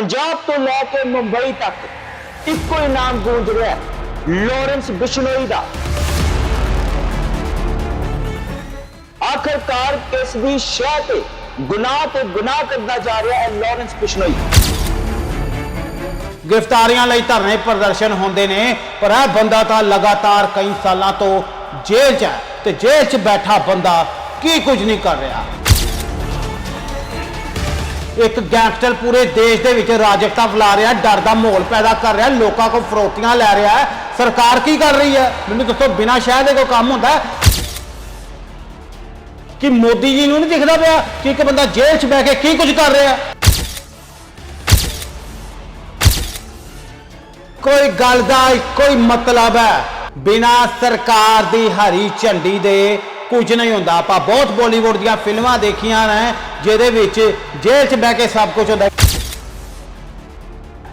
ਪੰਜਾਬ ਤੋਂ ਲੈ ਕੇ ਮੁੰਬਈ ਤੱਕ ਇੱਕੋ ਹੀ ਨਾਮ ਗੂੰਜ ਰਿਹਾ ਹੈ, ਲਾਰੈਂਸ ਬਿਸ਼ਨੋਈ ਦਾ। ਆਖਰਕਾਰ ਕਿਸ ਦੀ ਸ਼ਹਿ ਤੇ ਗੁਨਾਹ ਤੇ ਗੁਨਾਹ ਕਰਦਾ ਜਾ ਰਿਹਾ ਹੈ ਲਾਰੈਂਸ ਬਿਸ਼ਨੋਈ। ਗ੍ਰਿਫਤਾਰੀਆਂ ਲਈ ਧਰਨੇ ਪ੍ਰਦਰਸ਼ਨ ਹੁੰਦੇ ਨੇ, ਪਰ ਇਹ ਬੰਦਾ ਤਾਂ ਲਗਾਤਾਰ ਕਈ ਸਾਲਾਂ ਤੋਂ ਜੇਲ੍ਹ 'ਚ ਹੈ ਤੇ ਜੇਲ੍ਹ 'ਚ ਬੈਠਾ ਬੰਦਾ ਕੀ ਕੁਝ ਨਹੀਂ ਕਰ ਰਿਹਾ। ਇੱਕ ਗੈਂਗਸਟਰ ਪੂਰੇ ਦੇਸ਼ ਦੇ ਵਿੱਚ ਰਾਜਕਤਾ ਫੈਲਾ ਰਿਹਾ, ਡਰ ਦਾ ਮਾਹੌਲ ਪੈਦਾ ਕਰ ਰਿਹਾ, ਲੋਕਾਂ ਕੋਲ ਫਰੋਤੀਆਂ ਲੈ ਰਿਹਾ ਹੈ। ਸਰਕਾਰ ਕੀ ਕਰ ਰਹੀ ਹੈ? ਮੈਨੂੰ ਦੱਸੋ, ਬਿਨਾਂ ਸ਼ਹਿ ਦੇ ਕੋਈ ਕੰਮ ਹੁੰਦਾ ਕਿ ਮੋਦੀ ਜੀ ਨੂੰ ਨਹੀਂ ਦਿਖਦਾ ਪਿਆ ਕਿ ਇੱਕ ਬੰਦਾ ਜੇਲ੍ਹ 'ਚ ਬਹਿ ਕੇ ਕੀ ਕੁਝ ਕਰ ਰਿਹਾ ਕੋਈ ਗੱਲ ਦਾ ਕੋਈ ਮਤਲਬ ਹੈ। ਬਿਨਾ ਸਰਕਾਰ ਦੀ ਹਰੀ ਝੰਡੀ ਦੇ ਕੁਝ ਨਹੀਂ ਹੁੰਦਾ। ਆਪਾਂ ਬਹੁਤ ਬਾਲੀਵੁੱਡ ਦੀਆਂ ਫਿਲਮਾਂ ਦੇਖੀਆਂ ਨੇ, ਜਿਹਦੇ ਵਿੱਚ ਜੇਲ੍ਹ 'ਚ ਬਹਿ ਕੇ ਸਭ ਕੁਝ ਹੁੰਦਾ।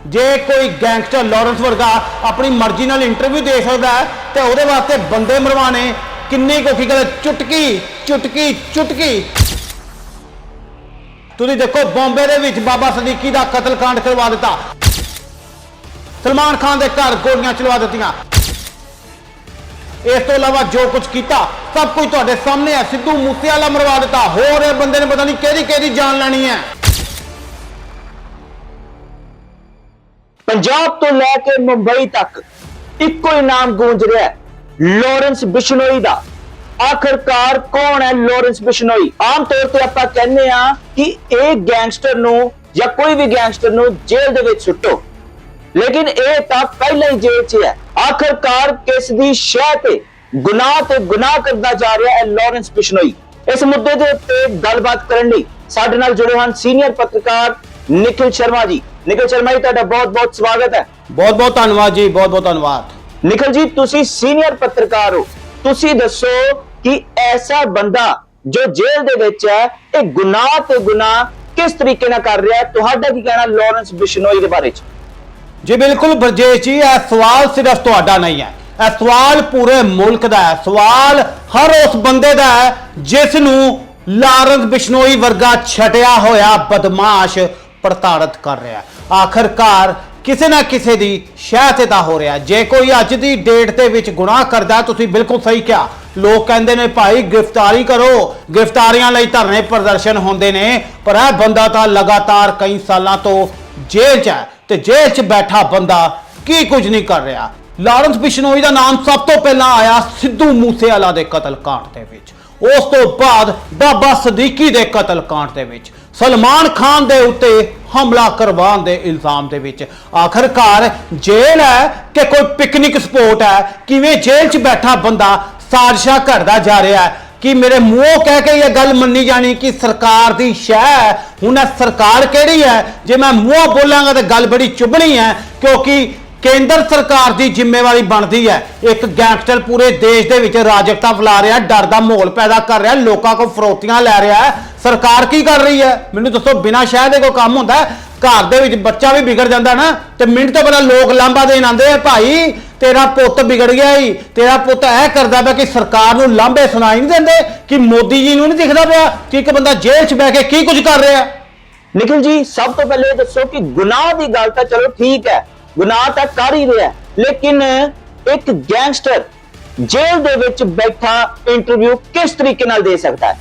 ਜੇ ਕੋਈ ਗੈਂਗਸਟਰ ਲਾਰੈਂਸ ਵਰਗਾ ਆਪਣੀ ਮਰਜ਼ੀ ਨਾਲ ਇੰਟਰਵਿਊ ਦੇ ਸਕਦਾ ਹੈ, ਤੇ ਉਹਦੇ ਵਾਸਤੇ ਬੰਦੇ ਮਰਵਾਣੇ ਕਿੰਨੀ ਕੋਖੀ ਗੱਲ ਚੁਟਕੀ ਚੁਟਕੀ ਚੁਟਕੀ। ਤੁਸੀਂ ਦੇਖੋ, ਬੰਬੇ ਦੇ ਵਿੱਚ ਬਾਬਾ ਸਦੀਕੀ ਦਾ ਕਤਲकांड ਕਰਵਾ ਦਿੱਤਾ। ਸਲਮਾਨ ਖਾਨ ਦੇ ਘਰ ਗੋਲੀਆਂ ਚਲਵਾ ਦਿੱਤੀਆਂ। ਇਸ ਤੋਂ ਇਲਾਵਾ ਜੋ ਕੁਝ ਕੀਤਾ, ਸਭ ਕੁਝ ਤੁਹਾਡੇ ਸਾਹਮਣੇ ਹੈ ਸਿੱਧੂ ਮੂਸੇਵਾਲਾ ਮਰਵਾ ਦਿੱਤਾ। ਹੋਰ ਇਹ ਬੰਦੇ ਨੇ ਪਤਾ ਨਹੀਂ ਕਿਹਦੀ ਕਿਹਦੀ ਜਾਨ ਲੈਣੀ ਹੈ। ਪੰਜਾਬ ਤੋਂ ਲੈ ਕੇ ਮੁੰਬਈ ਤੱਕ ਇੱਕੋ ਹੀ ਨਾਮ ਗੂੰਜ ਰਿਹਾ ਹੈ, ਲਾਰੈਂਸ ਬਿਸ਼ਨੋਈ ਦਾ। ਆਖਰਕਾਰ ਕੌਣ ਹੈ ਲਾਰੈਂਸ ਬਿਸ਼ਨੋਈ? ਆਮ ਤੌਰ ਤੇ ਆਪਾਂ ਕਹਿੰਦੇ ਆ ਕਿ ਇਹ ਗੈਂਗਸਟਰ ਨੂੰ ਜਾਂ ਕੋਈ ਵੀ ਗੈਂਗਸਟਰ ਨੂੰ ਜੇਲ੍ਹ ਦੇ ਵਿੱਚ ਸੁੱਟੋ। ਲੇਕਿਨ ਇਹ ਤਾਂ ਪਹਿਲਾਂ ਹੀ ਜੇਲ੍ਹ 'ਚ ਹੈ। ਆਖਰਕਾਰ ਕਿਸ ਦੀ ਸ਼ਹਿ ਤੇ ਗੁਨਾਹ ਤੇ ਗੁਨਾਹ ਕਰਦਾ ਜਾ ਰਿਹਾ ਹੈ ਲਾਰੈਂਸ ਬਿਸ਼ਨੋਈ। ਇਸ ਮੁੱਦੇ ਦੇ ਉੱਤੇ ਗੱਲਬਾਤ ਕਰਨ ਲਈ ਸਾਡੇ ਨਾਲ ਜੁੜੇ ਹਨ ਸੀਨੀਅਰ ਪੱਤਰਕਾਰ ਨਿਖਿਲ ਸ਼ਰਮਾ ਜੀ। ਨਿਖਿਲ ਸ਼ਰਮਾ ਜੀ ਤੁਹਾਡਾ ਬਹੁਤ-ਬਹੁਤ ਸਵਾਗਤ ਹੈ। ਬਹੁਤ ਬਹੁਤ ਧੰਨਵਾਦ ਜੀ ਬਹੁਤ ਬਹੁਤ ਧੰਨਵਾਦ। ਨਿਖਿਲ ਜੀ ਤੁਸੀਂ ਸੀਨੀਅਰ ਪੱਤਰਕਾਰ ਹੋ। ਤੁਸੀਂ ਦੱਸੋ ਕਿ ਐਸਾ ਬੰਦਾ ਜੋ ਜੇਲ੍ਹ ਦੇ ਵਿੱਚ ਹੈ ਇਹ ਗੁਨਾਹ ਤੇ ਗੁਨਾਹ ਕਿਸ ਤਰੀਕੇ ਨਾਲ ਕਰ ਰਿਹਾ ਹੈ? ਤੁਹਾਡਾ ਕੀ ਕਹਿਣਾ ਲਾਰੈਂਸ ਬਿਸ਼ਨੋਈ ਦੇ ਬਾਰੇ ਚ? ਜੀ ਬਿਲਕੁਲ ਬਰਜੇਸ਼ ਜੀ, ਇਹ ਸਵਾਲ ਸਿਰਫ ਤੁਹਾਡਾ ਨਹੀਂ ਹੈ। ਇਹ ਸਵਾਲ ਪੂਰੇ ਮੁਲਕ ਦਾ ਹੈ। ਸਵਾਲ ਹਰ ਉਸ ਬੰਦੇ ਦਾ ਹੈ ਜਿਸ ਨੂੰ ਲਾਰੈਂਸ ਬਿਸ਼ਨੋਈ ਵਰਗਾ ਛਟਿਆ ਹੋਇਆ ਬਦਮਾਸ਼ ਪ੍ਰਤਾੜਿਤ ਕਰ ਰਿਹਾ ਆਖਰਕਾਰ ਕਿਸੇ ਨਾ ਕਿਸੇ ਦੀ ਸ਼ਹਿ ਤੇ ਤਾਂ ਹੋ ਰਿਹਾ ਜੇ ਕੋਈ ਅੱਜ ਦੀ ਡੇਟ ਦੇ ਵਿੱਚ ਗੁਨਾਹ ਕਰਦਾ ਤੁਸੀਂ ਬਿਲਕੁਲ ਸਹੀ ਕਿਹਾ। ਲੋਕ ਕਹਿੰਦੇ ਨੇ, ਭਾਈ, ਗ੍ਰਿਫਤਾਰੀ ਕਰੋ। ਗ੍ਰਿਫਤਾਰੀਆਂ ਲਈ ਧਰਨੇ ਪ੍ਰਦਰਸ਼ਨ ਹੁੰਦੇ ਨੇ, ਪਰ ਇਹ ਬੰਦਾ ਤਾਂ ਲਗਾਤਾਰ ਕਈ ਸਾਲਾਂ ਤੋਂ ਜੇਲ੍ਹ 'ਚ ਹੈ ਤੇ ਜੇਲ੍ਹ 'ਚ ਬੈਠਾ ਬੰਦਾ ਕੀ ਕੁਝ ਨਹੀਂ ਕਰ ਰਿਹਾ। ਲਾਰੈਂਸ ਬਿਸ਼ਨੋਈ ਦਾ ਨਾਮ ਸਭ ਤੋਂ ਪਹਿਲਾਂ ਆਇਆ ਸਿੱਧੂ ਮੂਸੇਵਾਲਾ ਦੇ ਕਤਲ ਕਤਲकांड ਦੇ ਵਿੱਚ। ਉਸ ਤੋਂ ਬਾਅਦ ਬਾਬਾ ਸਦੀਕੀ ਦੇ ਕਤਲ ਕਤਲकांड ਦੇ ਵਿੱਚ। ਸਲਮਾਨ ਖਾਨ ਦੇ ਉੱਤੇ ਹਮਲਾ ਕਰਵਾਉਣ ਦੇ ਇਲਜ਼ਾਮ ਦੇ ਵਿੱਚ। ਆਖਰਕਾਰ ਜੇਲ੍ਹ ਹੈ ਕਿ ਕੋਈ ਪਿਕਨਿਕ ਸਪੋਟ ਹੈ? ਕਿਵੇਂ ਜੇਲ੍ਹ 'ਚ ਬੈਠਾ ਬੰਦਾ ਸਾਜ਼ਿਸ਼ਾਂ ਘੜਦਾ ਜਾ ਰਿਹਾ ਹੈ? ਕਿ ਮੇਰੇ ਮੂੰਹੋਂ ਕਹਿ ਕੇ ਇਹ ਗੱਲ ਮੰਨੀ ਜਾਣੀ ਕਿ ਸਰਕਾਰ ਦੀ ਸ਼ਹਿ ਹੈ। ਹੁਣ ਇਹ ਸਰਕਾਰ ਕਿਹੜੀ ਹੈ? ਜੇ ਮੈਂ ਮੂੰਹੋਂ ਬੋਲਾਂਗਾ ਤਾਂ ਗੱਲ ਬੜੀ ਚੁੱਭਣੀ ਹੈ, ਕਿਉਂਕਿ ਕੇਂਦਰ ਸਰਕਾਰ ਦੀ ਜ਼ਿੰਮੇਵਾਰੀ ਬਣਦੀ ਹੈ। ਇੱਕ ਗੈਂਗਸਟਰ ਪੂਰੇ ਦੇਸ਼ ਦੇ ਵਿੱਚ ਰਾਜਕਤਾ ਫੈਲਾ ਰਿਹਾ ਡਰ ਦਾ ਮਾਹੌਲ ਪੈਦਾ ਕਰ ਰਿਹਾ ਲੋਕਾਂ ਕੋਲ ਫਰੋਤੀਆਂ ਲੈ ਰਿਹਾ ਹੈ। ਸਰਕਾਰ ਕੀ ਕਰ ਰਹੀ ਹੈ? ਮੈਨੂੰ ਦੱਸੋ, ਬਿਨਾਂ ਸ਼ਹਿ ਦੇ ਕੋਈ ਕੰਮ ਹੁੰਦਾ ਘਰ ਦੇ ਵਿੱਚ ਬੱਚਾ ਵੀ ਵਿਗੜ ਜਾਂਦਾ ਨਾ, ਤੇ ਮਿੰਟ ਤੋਂ ਪਹਿਲਾਂ ਲੋਕ ਲਾਂਬਾ ਦੇਣ ਆਉਂਦੇ ਆ ਭਾਈ। ਤੇਰਾ ਪੁੱਤ ਵਿਗੜ ਗਿਆ ਈ। ਤੇਰਾ ਪੁੱਤ ਇਹ ਕਰਦਾ ਪਿਆ ਕਿ ਸਰਕਾਰ ਨੂੰ ਲਾਂਬੇ ਸੁਣਾਈ ਨਹੀਂ ਦਿੰਦੇ ਕਿ ਮੋਦੀ ਜੀ ਨੂੰ ਨਹੀਂ ਦਿਖਦਾ ਪਿਆ ਕਿ ਇੱਕ ਬੰਦਾ ਜੇਲ੍ਹ 'ਚ ਬਹਿ ਕੇ ਕੀ ਕੁਝ ਕਰ ਰਿਹਾ। ਨਿਖਿਲ ਜੀ ਸਭ ਤੋਂ ਪਹਿਲੇ ਦੱਸੋ ਕਿ ਗੁਨਾਹ ਦੀ ਗੱਲ ਤਾਂ ਚਲੋ ਠੀਕ ਹੈ ਗੁਨਾਹ ਤਾਂ ਕਰ ਹੀ ਰਿਹਾ ਲੇਕਿਨ ਇੱਕ ਗੈਂਗਸਟਰ ਜੇਲ੍ਹ ਦੇ ਵਿੱਚ ਬੈਠਾ ਇੰਟਰਵਿਊ ਕਿਸ ਤਰੀਕੇ ਨਾਲ ਦੇ ਸਕਦਾ ਹੈ?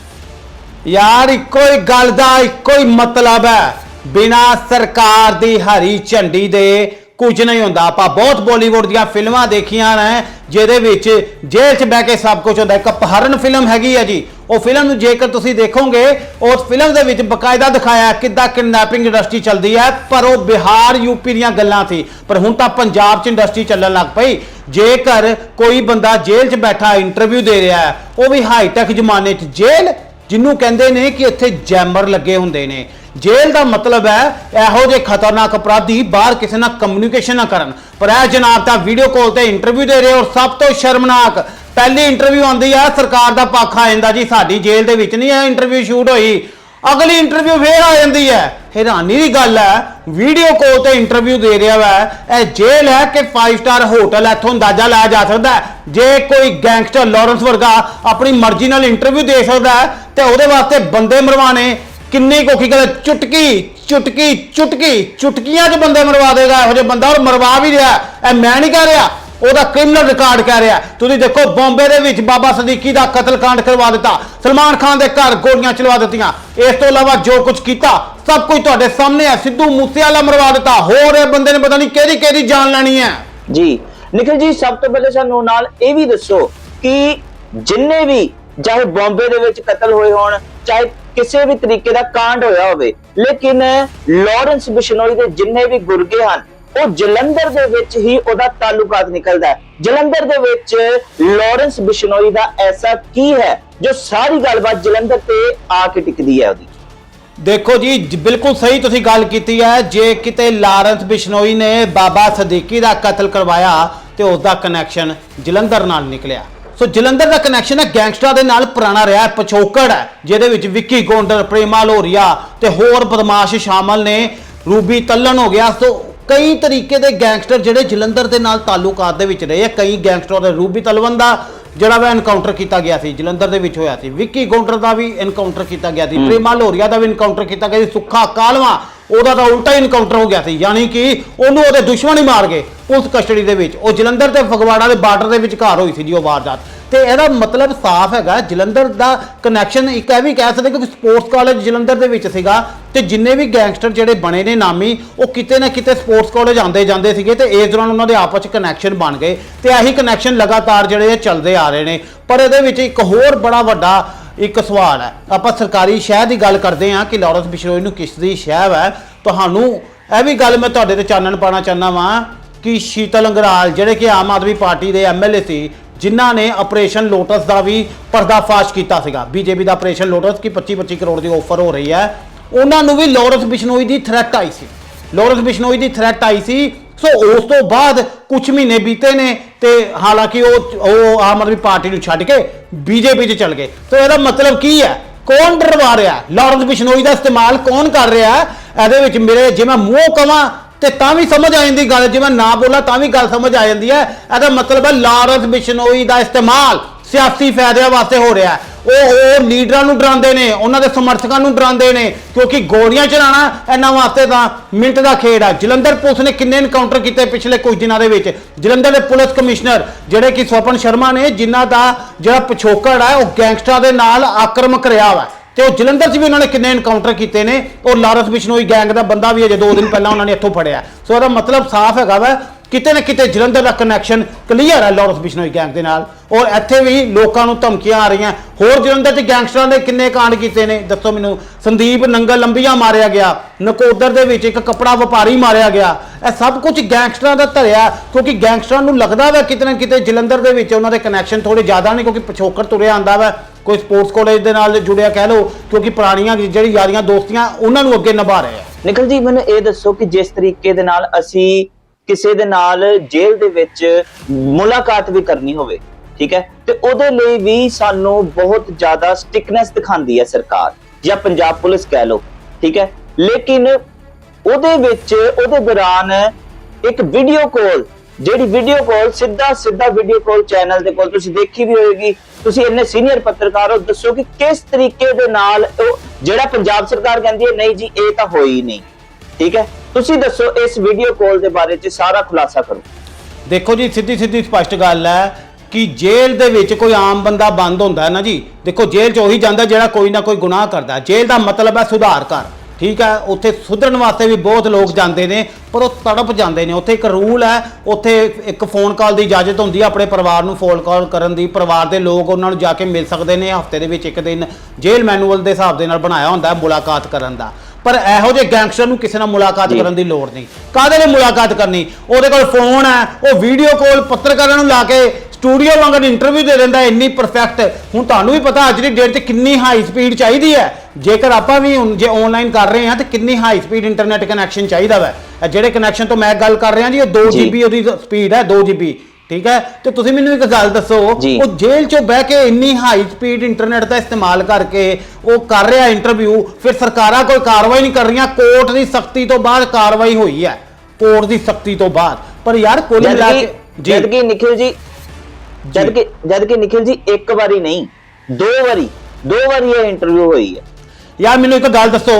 ਯਾਰ ਇੱਕੋ ਹੀ ਗੱਲ ਦਾ ਇੱਕੋ ਹੀ ਮਤਲਬ ਹੈ। ਬਿਨਾ ਸਰਕਾਰ ਦੀ ਹਰੀ ਝੰਡੀ ਦੇ ਕੁਝ ਨਹੀਂ ਹੁੰਦਾ। ਆਪਾਂ ਬਹੁਤ ਬਾਲੀਵੁੱਡ ਦੀਆਂ ਫਿਲਮਾਂ ਦੇਖੀਆਂ ਨੇ, ਜਿਹਦੇ ਵਿੱਚ ਜੇਲ੍ਹ 'ਚ ਬਹਿ ਕੇ ਸਭ ਕੁਝ ਹੁੰਦਾ। ਇੱਕ ਅਪਹਰਨ ਫਿਲਮ ਹੈਗੀ ਹੈ ਜੀ। ਉਹ ਫਿਲਮ ਨੂੰ ਜੇਕਰ ਤੁਸੀਂ ਦੇਖੋਗੇ, ਉਸ ਫਿਲਮ ਦੇ ਵਿੱਚ ਬਕਾਇਦਾ ਦਿਖਾਇਆ ਕਿੱਦਾਂ ਕਿਡਨੈਪਿੰਗ ਇੰਡਸਟਰੀ ਚੱਲਦੀ ਹੈ, ਪਰ ਉਹ ਬਿਹਾਰ ਯੂਪੀ ਦੀਆਂ ਗੱਲਾਂ ਸੀ। ਪਰ ਹੁਣ ਤਾਂ ਪੰਜਾਬ 'ਚ ਇੰਡਸਟਰੀ ਚੱਲਣ ਲੱਗ ਪਈ। ਜੇਕਰ ਕੋਈ ਬੰਦਾ ਜੇਲ੍ਹ 'ਚ ਬੈਠਾ ਇੰਟਰਵਿਊ ਦੇ ਰਿਹਾ ਹੈ, ਉਹ ਵੀ ਹਾਈ ਟੈਕ ਜ਼ਮਾਨੇ 'ਚ ਜੇਲ੍ਹ ਜਿਹਨੂੰ ਕਹਿੰਦੇ ਨੇ ਕਿ ਇੱਥੇ ਜੈਮਰ ਲੱਗੇ ਹੁੰਦੇ ਨੇ। ਜੇਲ੍ਹ ਦਾ ਮਤਲਬ ਹੈ ਇਹੋ ਜਿਹੇ ਖਤਰਨਾਕ ਅਪਰਾਧੀ ਬਾਹਰ ਕਿਸੇ ਨਾਲ ਕਮਿਊਨੀਕੇਸ਼ਨ ਨਾ ਕਰਨ। ਪਰ ਇਹ ਜਨਾਬ ਤਾਂ ਵੀਡੀਓ ਕਾਲ ਤੇ ਇੰਟਰਵਿਊ ਦੇ ਰਹੇ ਔਰ ਸਭ ਤੋਂ ਸ਼ਰਮਨਾਕ, ਪਹਿਲੀ ਇੰਟਰਵਿਊ ਆਉਂਦੀ ਆ, ਸਰਕਾਰ ਦਾ ਪੱਖ ਆ ਜਾਂਦਾ ਜੀ, ਸਾਡੀ ਜੇਲ੍ਹ ਦੇ ਵਿੱਚ ਨਹੀਂ ਇਹ ਇੰਟਰਵਿਊ ਸ਼ੂਟ ਹੋਈ। ਅਗਲੀ ਇੰਟਰਵਿਊ ਫੇਰ ਆ ਜਾਂਦੀ ਹੈ। ਹੈਰਾਨੀ ਦੀ ਗੱਲ ਹੈ ਵੀਡੀਓ ਕਾਲ ਤੇ ਇੰਟਰਵਿਊ ਦੇ ਰਿਹਾ ਵਾ, ਇਹ ਜੇਲ੍ਹ ਹੈ ਕਿ 5 ਸਟਾਰ ਹੋਟਲ ਹੈ, ਇੱਥੋਂ ਅੰਦਾਜ਼ਾ ਲਾਇਆ ਜਾ ਸਕਦਾ ਜੇ ਕੋਈ ਗੈਂਗਸਟਰ ਲਾਰੈਂਸ ਵਰਗਾ ਆਪਣੀ ਮਰਜ਼ੀ ਨਾਲ ਇੰਟਰਵਿਊ ਦੇ ਸਕਦਾ ਹੈ ਤੇ ਉਹਦੇ ਵਾਸਤੇ ਬੰਦੇ ਮਰਵਾਣੇ ਕਿੰਨੀ ਕੋਖੀ ਗੱਲ ਚੁਟਕੀ ਚੁਟਕੀ ਚੁਟਕੀ। ਚੁਟਕੀਆਂ 'ਚ ਬੰਦੇ ਮਰਵਾ ਦੇਗਾ। ਇਹੋ ਜਿਹਾ ਬੰਦਾ ਔਰ ਮਰਵਾ ਵੀ ਰਿਹਾ। ਇਹ ਮੈਂ ਨਹੀਂ ਕਹਿ ਰਿਹਾ। ਉਹਦਾ ਕ੍ਰਿਮੀਨਲ ਰਿਕਾਰਡ ਕਹਿ ਰਿਹਾ। ਤੁਸੀਂ ਦੇਖੋ, ਬੰਬੇ ਦੇ ਵਿੱਚ ਬਾਬਾ ਸਦੀਕੀ ਦਾ ਕਤਲकांड ਕਰਵਾ ਦਿੱਤਾ। ਸਲਮਾਨ ਖਾਨ ਦੇ ਘਰ ਗੋਲੀਆਂ ਚਲਵਾ ਦਿੱਤੀਆਂ। ਇਸ ਤੋਂ ਇਲਾਵਾ ਜੋ ਕੁਝ ਕੀਤਾ, ਸਭ ਕੁਝ ਤੁਹਾਡੇ ਸਾਹਮਣੇ ਹੈ। ਸਿੱਧੂ ਮੂਸੇਵਾਲਾ ਮਰਵਾ ਦਿੱਤਾ। ਹੋਰ ਇਹ ਬੰਦੇ ਨੇ ਪਤਾ ਨਹੀਂ ਕਿਹਦੀ ਕਿਹਦੀ ਜਾਨ ਲੈਣੀ ਹੈ। ਜੀ। ਨਿਖਿਲ ਜੀ, ਸਭ ਤੋਂ ਪਹਿਲੇ ਸਾਨੂੰ ਨਾਲ ਇਹ ਵੀ ਦੱਸੋ ਕਿ ਜਿੰਨੇ ਵੀ ਚਾਹੇ ਬੰਬੇ ਦੇ ਵਿੱਚ ਕਤਲ ਹੋਏ ਹੋਣ, ਚਾਹੇ ਕਿਸੇ ਵੀ ਤਰੀਕੇ ਦਾ ਕਾਂਡ ਹੋਇਆ ਹੋਵੇ, ਲੇਕਿਨ ਲਾਰੈਂਸ ਬਿਸ਼ਨੋਈ ਦੇ ਜਿੰਨੇ ਵੀ ਗੁਰਗੇ ਹਨ, ਉਹ ਜਲੰਧਰ ਦੇ ਵਿੱਚ ਹੀ ਉਹਦਾ ਤਾਲੁਕਾਤ ਨਿਕਲਦਾ ਹੈ। ਜਲੰਧਰ ਦੇ ਵਿੱਚ ਲਾਰੈਂਸ ਬਿਸ਼ਨੋਈ ਦਾ ਐਸਾ ਕੀ ਹੈ, ਜੋ ਸਾਰੀ ਗੱਲਬਾਤ ਜਲੰਧਰ ਤੇ ਆ ਕੇ ਟਿਕਦੀ ਹੈ ਉਹਦੀ? ਦੇਖੋ ਜੀ, ਜ- ਬਿਲਕੁਲ ਸਹੀ ਤੁਸੀਂ ਗੱਲ ਕੀਤੀ ਹੈ। ਜੇ ਕਿਤੇ ਲਾਰੈਂਸ ਬਿਸ਼ਨੋਈ ਨੇ ਬਾਬਾ ਸਦੀਕੀ ਦਾ ਕਤਲ ਕਰਵਾਇਆ ਤੇ ਉਸ ਦਾ ਕਨੈਕਸ਼ਨ ਜਲੰਧਰ ਨਾਲ ਨਿਕਲਿਆ। ਸੋ ਜਲੰਧਰ ਦਾ ਕਨੈਕਸ਼ਨ ਹੈ ਗੈਂਗਸਟਰਾਂ ਦੇ ਨਾਲ ਪੁਰਾਣਾ ਰਿਹਾ ਹੈ ਪਛੋਕੜ ਹੈ ਜਿਹਦੇ ਵਿੱਚ ਵਿੱਕੀ ਗੋਂਡਰ ਪ੍ਰੇਮਾ ਲੋਰੀਆ ਤੇ ਹੋਰ ਬਦਮਾਸ਼ ਸ਼ਾਮਲ ਨੇ। ਰੂਬੀ ਤੱਲਣ ਹੋ ਗਿਆ ਸੋ ਕਈ ਤਰੀਕੇ ਦੇ ਗੈਂਗਸਟਰ ਜਿਹੜੇ ਜਲੰਧਰ ਦੇ ਨਾਲ ਤਾਲੁਕਾਤ ਦੇ ਵਿੱਚ ਰਹੇ ਆ ਕਈ ਗੈਂਗਸਟਰ ਦੇ ਰੂਬੀ ਤਲਵਨ ਦਾ ਜਿਹੜਾ ਵਾ ਐਨਕਾਊਂਟਰ ਕੀਤਾ ਗਿਆ ਸੀ ਜਲੰਧਰ ਦੇ ਵਿੱਚ ਹੋਇਆ ਸੀ। ਵਿੱਕੀ ਗੋਂਡਰ ਦਾ ਵੀ ਐਨਕਾਊਂਟਰ ਕੀਤਾ ਗਿਆ ਸੀ ਪ੍ਰੇਮਾ ਲੋਰੀਆ ਦਾ ਵੀ ਐਨਕਾਊਂਟਰ ਕੀਤਾ ਗਿਆ ਸੀ ਸੁੱਖਾ ਕਾਲਵਾ ਉਹਦਾ ਤਾਂ ਉਲਟਾ ਹੀ ਐਨਕਾਊਂਟਰ ਹੋ ਗਿਆ ਸੀ, ਯਾਨੀ ਕਿ ਉਹਨੂੰ ਉਹਦੇ ਦੁਸ਼ਮਣ ਹੀ ਮਾਰ ਗਏ ਪੁਲਿਸ ਕਸਟਡੀ ਦੇ ਵਿੱਚ। ਉਹ ਜਲੰਧਰ ਤੇ ਫਗਵਾੜਾ ਦੇ ਬਾਰਡਰ ਦੇ ਵਿਚਕਾਰ ਹੋਈ ਸੀ ਜੀ ਉਹ ਵਾਰਦਾਤ। ਤੇ ਇਹਦਾ ਮਤਲਬ ਸਾਫ਼ ਹੈਗਾ, ਜਲੰਧਰ ਦਾ ਕਨੈਕਸ਼ਨ ਇੱਕ ਇਹ ਵੀ ਕਹਿ ਸਕਦੇ ਕਿ ਸਪੋਰਟਸ ਕਾਲਜ ਜਲੰਧਰ ਦੇ ਵਿੱਚ ਸੀਗਾ ਤੇ ਜਿੰਨੇ ਵੀ ਗੈਂਗਸਟਰ ਜਿਹੜੇ ਬਣੇ ਨੇ ਨਾਮੀ, ਉਹ ਕਿਤੇ ਨਾ ਕਿਤੇ ਸਪੋਰਟਸ ਕਾਲਜ ਆਉਂਦੇ ਜਾਂਦੇ ਸੀਗੇ ਤੇ ਇਸ ਦੌਰਾਨ ਉਹਨਾਂ ਦੇ ਆਪਸ ਚ ਕਨੈਕਸ਼ਨ ਬਣ ਗਏ। ਤੇ ਇਹੀ ਕਨੈਕਸ਼ਨ ਲਗਾਤਾਰ ਜਿਹੜੇ ਚੱਲਦੇ ਆ ਰਹੇ ਨੇ। ਪਰ ਇਹਦੇ ਵਿੱਚ ਇੱਕ ਹੋਰ ਬੜਾ ਵੱਡਾ ਇੱਕ ਸਵਾਲ ਹੈ। ਆਪਾਂ ਸਰਕਾਰੀ ਸ਼ਹਿਰ ਦੀ ਗੱਲ ਕਰਦੇ ਹਾਂ ਕਿ ਲਾਰੈਂਸ ਬਿਸ਼ਨੋਈ ਨੂੰ ਕਿਸ ਦੀ ਸ਼ਹਿਰ ਹੈ? ਤੁਹਾਨੂੰ ਇਹ ਵੀ ਗੱਲ ਮੈਂ ਤੁਹਾਡੇ ਤੇ ਚਾਨਣ ਪਾਣਾ ਚਾਹੁੰਦਾ ਵਾਂ ਕਿ ਸ਼ੀਤਲ ਅੰਗਰਾਲ, ਜਿਹੜੇ ਕਿ ਆਮ ਆਦਮੀ ਪਾਰਟੀ ਦੇ ਐਮਐਲਏ ਸੀ, ਜਿਨ੍ਹਾਂ ਨੇ ਆਪਰੇਸ਼ਨ ਲੋਟਸ ਦਾ ਵੀ ਪਰਦਾਫਾਸ਼ ਕੀਤਾ ਸੀਗਾ। ਬੀਜੇਪੀ ਦਾ ਆਪਰੇਸ਼ਨ ਲੋਟਸ ਕੀ 25 25 ਕਰੋੜ ਦੀ ਆਫਰ ਹੋ ਰਹੀ ਹੈ। ਉਹਨਾਂ ਨੂੰ ਵੀ ਲਾਰੈਂਸ ਬਿਸ਼ਨੋਈ ਦੀ ਥ੍ਰੈਟ ਆਈ ਸੀ। ਲਾਰੈਂਸ ਬਿਸ਼ਨੋਈ ਦੀ ਥ੍ਰੈਟ ਆਈ ਸੀ ਸੋ ਉਸ ਤੋਂ ਬਾਅਦ ਕੁਝ ਮਹੀਨੇ ਬੀਤੇ ਨੇ ਤੇ ਹਾਲਾਂਕਿ ਉਹ ਉਹ ਆਮ ਆਦਮੀ ਪਾਰਟੀ ਨੂੰ ਛੱਡ ਕੇ ਬੀਜੇਪੀ 'ਚ ਚਲ ਗਏ। ਸੋ ਇਹਦਾ ਮਤਲਬ ਕੀ ਹੈ? ਕੌਣ ਡਰਵਾ ਰਿਹਾ ਹੈ? ਲਾਰੈਂਸ ਬਿਸ਼ਨੋਈ ਦਾ ਇਸਤੇਮਾਲ ਕੌਣ ਕਰ ਰਿਹਾ ਇਹਦੇ ਵਿੱਚ ਮੇਰੇ, ਜੇ ਮੈਂ ਮੂੰਹ ਕਵਾਂ ਤੇ ਤਾਂ ਵੀ ਸਮਝ ਆ ਜਾਂਦੀ ਗੱਲ, ਜੇ ਮੈਂ ਨਾ ਬੋਲਾਂ ਤਾਂ ਵੀ ਗੱਲ ਸਮਝ ਆ ਜਾਂਦੀ ਹੈ। ਇਹਦਾ ਮਤਲਬ ਹੈ ਲਾਰੈਂਸ ਬਿਸ਼ਨੋਈ ਦਾ ਇਸਤੇਮਾਲ। ਸਿਆਸੀ ਫਾਇਦਿਆਂ ਵਾਸਤੇ ਹੋ ਰਿਹਾ ਉਹ ਉਹ ਲੀਡਰਾਂ ਨੂੰ ਡਰਾਉਂਦੇ ਨੇ, ਉਹਨਾਂ ਦੇ ਸਮਰਥਕਾਂ ਨੂੰ ਡਰਾਉਂਦੇ ਨੇ, ਕਿਉਂਕਿ ਗੋਲੀਆਂ ਚਲਾਣਾ ਇਹਨਾਂ ਵਾਸਤੇ ਤਾਂ ਮਿੰਟ ਦਾ ਖੇਡ ਹੈ ਜਲੰਧਰ ਪੁਲਿਸ ਨੇ ਕਿੰਨੇ ਐਨਕਾਊਂਟਰ ਕੀਤੇ ਪਿਛਲੇ ਕੁਝ ਦਿਨਾਂ ਦੇ ਵਿੱਚ? ਜਲੰਧਰ ਦੇ ਪੁਲਿਸ ਕਮਿਸ਼ਨਰ ਜਿਹੜੇ ਕਿ ਸਵਪਨ ਸ਼ਰਮਾ ਨੇ, ਜਿਨ੍ਹਾਂ ਦਾ ਜਿਹੜਾ ਪਿਛੋਕੜ ਹੈ ਉਹ ਗੈਂਗਸਟਰਾਂ ਦੇ ਨਾਲ ਆਕਰਮਕ ਰਿਹਾ ਵਾ। ਤੇ ਉਹ ਜਲੰਧਰ 'ਚ ਵੀ ਉਹਨਾਂ ਨੇ ਕਿੰਨੇ ਐਨਕਾਊਂਟਰ ਕੀਤੇ ਨੇ? ਉਹ ਲਾਰੈਂਸ ਬਿਸ਼ਨੋਈ ਗੈਂਗ ਦਾ ਬੰਦਾ ਵੀ ਅਜੇ 2 ਦਿਨ ਪਹਿਲਾਂ ਉਹਨਾਂ ਨੇ ਇੱਥੋਂ ਫੜਿਆ। ਸੋ ਇਹਦਾ ਮਤਲਬ ਸਾਫ਼ ਹੈਗਾ ਵਾ ਕਿਤੇ ਨਾ ਕਿਤੇ ਜਲੰਧਰ ਦਾ ਕਨੈਕਸ਼ਨ ਕਲੀਅਰ ਹੈ ਲਾਰੈਂਸ ਬਿਸ਼ਨੋਈ ਗੈਂਗ ਦੇ ਨਾਲ। ਔਰ ਇੱਥੇ ਵੀ ਲੋਕਾਂ ਨੂੰ ਧਮਕੀਆਂ ਆ ਰਹੀਆਂ। ਹੋਰ ਜਲੰਧਰ 'ਚ ਗੈਂਗਸਟਰਾਂ ਦੇ ਕਿੰਨੇ ਕਾਂਡ ਕੀਤੇ ਨੇ? ਦੱਸੋ ਮੈਨੂੰ। ਸੰਦੀਪ ਨੰਗਲ ਲੰਬੀਆਂ ਮਾਰਿਆ ਗਿਆ। ਨਕੋਦਰ ਦੇ ਵਿੱਚ ਇੱਕ ਕੱਪੜਾ ਵਪਾਰੀ ਮਾਰਿਆ ਗਿਆ। ਇਹ ਸਭ ਕੁਝ ਗੈਂਗਸਟਰਾਂ ਦਾ ਧਰਿਆ ਕਿਉਂਕਿ ਗੈਂਗਸਟਰਾਂ ਨੂੰ ਲੱਗਦਾ ਵਾ ਕਿਤੇ ਨਾ ਕਿਤੇ ਜਲੰਧਰ ਦੇ ਵਿੱਚ ਉਹਨਾਂ ਦੇ ਕਨੈਕਸ਼ਨ ਥੋੜੇ ਜ਼ਿਆਦਾ ਨੇ, ਕਿਉਂਕਿ ਪਿਛੋਕੜ ਤੁਰਿਆ ਆਂਦਾ ਵਾ। ਕੋਈ ਸਪੋਰਟਸ ਕਾਲਜ ਦੇ ਨਾਲ ਜੁੜਿਆ ਕਹਿ ਲਓ, ਕਿਉਂਕਿ ਪੁਰਾਣੀਆਂ ਜਿਹੜੀ ਯਾਰੀਆਂ ਦੋਸਤੀਆਂ ਉਹਨਾਂ ਨੂੰ ਅੱਗੇ ਨਿਭਾ ਰਹੇ ਆ। ਨਿਖਿਲ ਜੀ, ਮੈਨੂੰ ਇਹ ਦੱਸੋ ਕਿ ਜਿਸ ਤਰੀਕੇ ਦੇ ਨਾਲ ਅਸੀਂ ਕਿਸੇ ਦੇ ਨਾਲ ਜੇਲ੍ਹ ਦੇ ਵਿੱਚ ਮੁਲਾਕਾਤ ਵੀ ਕਰਨੀ ਹੋਵੇ, ਠੀਕ ਹੈ? ਤੇ ਉਹਦੇ ਲਈ ਵੀ ਸਾਨੂੰ ਬਹੁਤ ਜ਼ਿਆਦਾ ਸਟਿਕਨੈਸ ਦਿਖਾਉਂਦੀ ਹੈ ਸਰਕਾਰ, ਜਾਂ ਪੰਜਾਬ ਪੁਲਿਸ ਕਹਿ ਲਓ, ਠੀਕ ਹੈ? ਲੇਕਿਨ ਉਹਦੇ ਵਿੱਚ, ਉਹਦੇ ਦੌਰਾਨ ਇੱਕ ਵੀਡੀਓ ਕਾਲ ਜਿਹੜੀ ਵੀਡੀਓ ਕਾਲ ਸਿੱਧਾ ਸਿੱਧਾ ਵੀਡੀਓ ਕਾਲ ਚੈਨਲ ਦੇ ਕੋਲ ਤੁਸੀਂ ਦੇਖੀ ਵੀ ਹੋਏਗੀ। ਤੁਸੀਂ ਇੰਨੇ ਸੀਨੀਅਰ ਪੱਤਰਕਾਰ ਹੋ, ਦੱਸੋ ਕਿ ਕਿਸ ਤਰੀਕੇ ਦੇ ਨਾਲ ਉਹ, ਜਿਹੜਾ ਪੰਜਾਬ ਸਰਕਾਰ ਕਹਿੰਦੀ ਹੈ, ਨਹੀਂ ਜੀ, ਇਹ ਤਾਂ ਹੋਈ ਨਹੀਂ। ਠੀਕ ਹੈ? ਤੁਸੀਂ ਦੱਸੋ, ਇਸ ਵੀਡੀਓ ਕਾਲ ਦੇ ਬਾਰੇ ਚ ਸਾਰਾ ਖੁਲਾਸਾ ਕਰੋ। ਦੇਖੋ ਜੀ, ਸਿੱਧੀ ਸਿੱਧੀ, ਸਪਸ਼ਟ ਗੱਲ ਹੈ ਕਿ ਜੇਲ੍ਹ ਦੇ ਵਿੱਚ ਕੋਈ ਆਮ ਬੰਦਾ ਬੰਦ ਹੁੰਦਾ ਹੈ ਨਾ ਜੀ। ਦੇਖੋ, ਜੇਲ੍ਹ 'ਚ ਉਹੀ ਜਾਂਦਾ ਜਿਹੜਾ ਕੋਈ ਨਾ ਕੋਈ ਗੁਨਾਹ ਕਰਦਾ ਜੇਲ੍ਹ ਦਾ ਮਤਲਬ ਹੈ ਸੁਧਾਰ ਕਰ, ਠੀਕ ਹੈ? ਉੱਥੇ ਸੁਧਰਨ ਵਾਸਤੇ ਵੀ ਬਹੁਤ ਲੋਕ ਜਾਂਦੇ ਨੇ, ਪਰ ਉਹ ਤੜਪ ਜਾਂਦੇ ਨੇ। ਉੱਥੇ ਇੱਕ ਰੂਲ ਹੈ, ਉੱਥੇ ਇੱਕ ਫੋਨ ਕਾਲ ਦੀ ਇਜਾਜ਼ਤ ਹੁੰਦੀ ਹੈ ਆਪਣੇ ਪਰਿਵਾਰ ਨੂੰ ਫੋਨ ਕਾਲ ਕਰਨ ਦੀ। ਪਰਿਵਾਰ ਦੇ ਲੋਕ ਉਹਨਾਂ ਨੂੰ ਜਾ ਕੇ ਮਿਲ ਸਕਦੇ ਨੇ, ਹਫ਼ਤੇ ਦੇ ਵਿੱਚ ਇੱਕ ਦਿਨ ਜੇਲ੍ਹ ਮੈਨੂਅਲ ਦੇ ਹਿਸਾਬ ਦੇ ਨਾਲ ਬਣਾਇਆ ਹੁੰਦਾ ਹੈ ਮੁਲਾਕਾਤ ਕਰਨ ਦਾ। ਪਰ ਇਹੋ ਜਿਹੇ ਗੈਂਗਸਟਰ ਨੂੰ ਕਿਸੇ ਨਾਲ ਮੁਲਾਕਾਤ। ਕਰਨ ਦੀ ਲੋੜ ਨਹੀਂ। ਕਾਹਦੇ ਲਈ ਮੁਲਾਕਾਤ ਕਰਨੀ? ਉਹਦੇ ਕੋਲ ਫੋਨ ਹੈ ਉਹ ਵੀਡੀਓ ਕਾਲ ਪੱਤਰਕਾਰਾਂ ਨੂੰ ਲਾ ਕੇ ਸਟੂਡੀਓ ਵਾਂਗਰ ਇੰਟਰਵਿਊ ਦੇ ਦਿੰਦਾ ਇੰਨੀ ਪਰਫੈਕਟ ਹੁਣ ਤੁਹਾਨੂੰ ਵੀ ਪਤਾ ਅੱਜ ਦੀ ਡੇਟ 'ਚ ਕਿੰਨੀ ਹਾਈ ਸਪੀਡ ਚਾਹੀਦੀ ਹੈ। ਜੇਕਰ ਆਪਾਂ ਵੀ ਹੁਣ ਜੇ ਆਨਲਾਈਨ ਕਰ ਰਹੇ ਹਾਂ ਤਾਂ ਕਿੰਨੀ ਹਾਈ ਸਪੀਡ ਇੰਟਰਨੈਟ ਕਨੈਕਸ਼ਨ ਚਾਹੀਦਾ ਵਾ। ਜਿਹੜੇ ਕਨੈਕਸ਼ਨ ਤੋਂ ਮੈਂ ਗੱਲ ਕਰ ਰਿਹਾ ਜੀ ਉਹ 2 ਜੀ। GB ਉਹਦੀ ਸਪੀਡ ਹੈ 2 GB ਠੀਕ ਹੈ? ਤੇ ਤੁਸੀਂ ਮੈਨੂੰ ਇੱਕ ਗੱਲ ਦੱਸੋ ਜੀ। ਉਹ ਜੇਲ੍ਹ 'ਚੋਂ ਬਹਿ ਕੇ ਇੰਨੀ ਹਾਈ ਸਪੀਡ ਇੰਟਰਨੈਟ ਦਾ ਇਸਤੇਮਾਲ ਕਰਕੇ ਉਹ ਕਰ ਰਿਹਾ ਇੰਟਰਵਿਊ ਫਿਰ ਸਰਕਾਰਾਂ ਕੋਈ ਕਾਰਵਾਈ ਨਹੀਂ ਕਰ ਰਹੀਆਂ ਕੋਰਟ ਦੀ ਸਖਤੀ ਤੋਂ ਬਾਅਦ ਕਾਰਵਾਈ ਹੋਈ ਹੈ। ਕੋਰਟ ਦੀ ਸਖਤੀ ਤੋਂ ਬਾਅਦ। ਪਰ ਯਾਰ ਕੁੱਲ ਮਿਲਾ ਕਿ ਕੇ ਜਦ ਕਿ ਨਿਖਿਲ ਜੀ ਜਦ ਕਿ ਜਦ ਕਿ ਨਿਖਿਲ ਜੀ ਇੱਕ ਵਾਰੀ ਨਹੀਂ ਦੋ ਵਾਰੀ ਦੋ ਵਾਰੀ ਇਹ ਇੰਟਰਵਿਊ ਹੋਈ ਹੈ। ਯਾਰ ਮੈਨੂੰ ਇੱਕ ਗੱਲ ਦੱਸੋ